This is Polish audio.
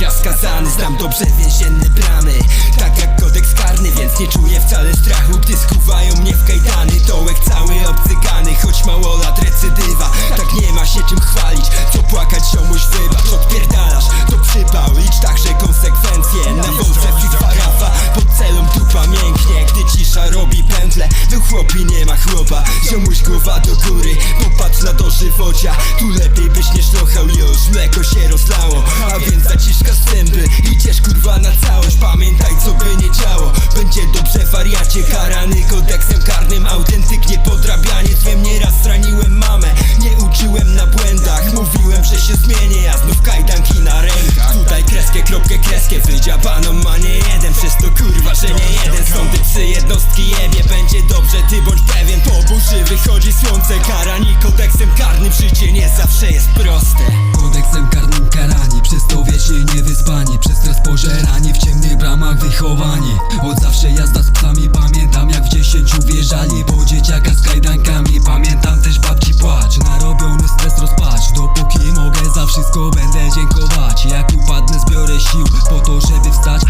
skazany Znam dobrze więzienne bramy. Tak jak kodeks karny, więc nie czuję wcale strachu. Gdy skuwają mnie w kajdany Dołek cały obcykany, choć mało lat recydywa Tak nie ma się czym chwalić, co płakać ziomuś wybacz Odpierdalasz, to przypał, licz także konsekwencje. Na wolce FIFA Rafa, pod celą dupa mięknie Gdy cisza robi pętle, tu chłopi nie ma chłopa. Ziomuś głowa do góry, popatrz na dożywocia. Tu lepiej byś nie szlochał już, mleko się więc zaciszka zęby, idziesz kurwa na całość Pamiętaj co by nie działo, będzie dobrze wariacie Karany kodeksem karnym, autentycznie podrabianie Wiem nieraz straniłem mamę, nie uczyłem na błędach Mówiłem, że się zmienię, a znów kajdanki na rękach. Tutaj kreskę, kropkę, kreskę, wydziabaną ma nie jeden. Przez to kurwa, że nie jeden. Sądy psy, jednostki jebie, będzie dobrze, ty bądź pewien. Po burzy wychodzi słońce, karani kodeksem karnym. Życie nie zawsze jest proste. Kodeksem karnym Wiecznie niewyspani Przez stres pożerani W ciemnych bramach wychowani. Od zawsze jazda z psami Pamiętam jak w dziesięciu wjeżdżali Po dzieciaka z kajdankami. Pamiętam też babci płacz Narobiony stres rozpacz. Dopóki mogę za wszystko będę dziękować. Jak upadnę zbiorę sił Po to żeby wstać